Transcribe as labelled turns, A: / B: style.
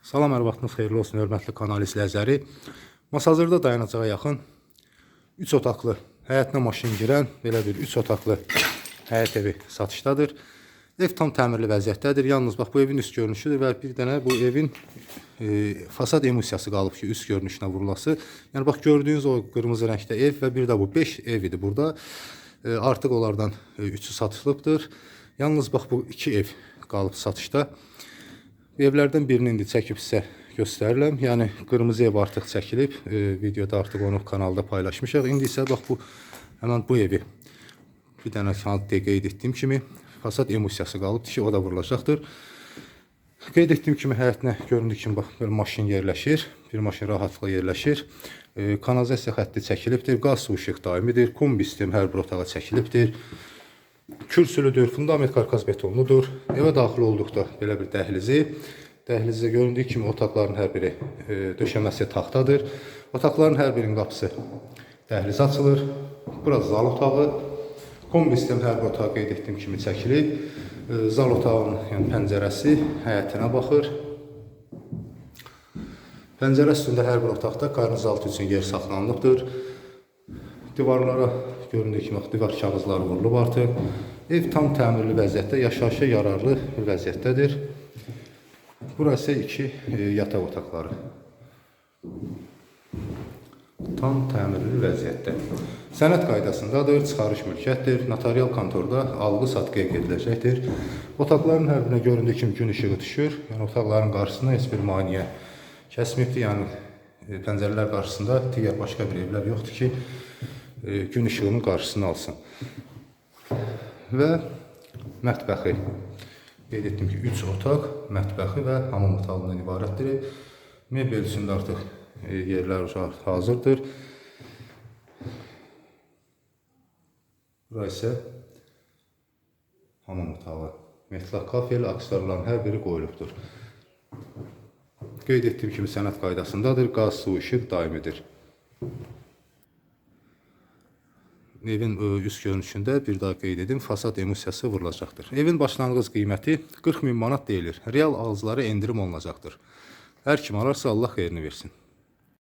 A: Salam, hər vaxtınız xeyirli olsun, hörmətli kanal izləyiciləri. Masazırda dayanacağa yaxın 3 otaqlı, həyətinə maşın girən belə bir 3 otaqlı həyət evi satışdadır. Ev tam təmirli vəziyyətdədir. Yalnız bax bu evin üst görünüşüdür və bir dənə bu evin e, fasad emulsiyası qalıb ki, üst görünüşünə vurulası. Yəni bax gördüyünüz o qırmızı rəngdə ev və bir də bu 5 ev idi burada. E, artıq onlardan 3-ü satılıbdır. Yalnız bax bu 2 ev qalıb satışda. Evlərdən birini indi çəkib sizə göstərirəm. Yəni qırmızı ev artıq çəkilib. E, videoda artıq onu kanalda paylaşmışıq. İndi isə bax bu həmin bu evi bir dənə kağıt qeyd etdiyim kimi fasad emulsiyası qalıbdır ki, o da vurulacaqdır. Qeyd etdiyim kimi həyətinə göründüyü kimi bax belə maşın yerləşir. Bir maşın rahatlıqla yerləşir. E, kanalizasiya xətti çəkilibdir. Qaz su işıq daimidir. Kombi sistem hər bir otağa çəkilibdir. Kürsülüdür, fundament karkas betonludur. Evə daxil olduqda belə bir dəhlizi. Dəhlizdə göründüyü kimi otaqların hər biri e, döşəməsi taxtadır. Otaqların hər birinin qapısı dəhliz açılır. Bura zal otağı. Kombi sistem hər bir otağa qeyd etdiyim kimi çəkilib. E, zal otağının yəni pəncərəsi həyətinə baxır. Pəncərə üstündə hər bir otaqda qarnizaltı üçün yer saxlanılıbdır. Divarlara göründüyü kimi divar kağızları vurulub artıq. Ev tam təmirli vəziyyətdə, yaşayışa yararlı vəziyyətdədir. Burası iki e, yataq otaqları. Tam təmirli vəziyyətdə. Sənəd qaydasındadır, çıxarış mülkiyyətdir. Notarial kontorda alğı-satqıya gediləcəkdir. Otaqların hər birinə göründüyü kimi gün işığı düşür. Yəni otaqların qarşısında heç bir maneə kəsməyibdir. Yəni e, pəncərələr qarşısında digər başqa bir evlər yoxdur ki, gün işığının qarşısını alsın. Və mətbəxi. Qeyd etdim ki, 3 otaq, mətbəxi və hamam otağından ibarətdir. Mebel üçün də artıq e, yerlər hazırdır. Bura isə hamam otağı. Metlaq kafel, aksessuarların hər biri qoyulubdur. Qeyd etdiyim kimi sənəd qaydasındadır. Qaz, su, işıq daimidir. Evin üst görünüşündə bir daha qeyd edim, fasad emulsiyası vurulacaqdır. Evin başlanğıc qiyməti 40 min manat deyilir. Real ağızları endirim olunacaqdır. Hər kim ararsa Allah xeyrini versin.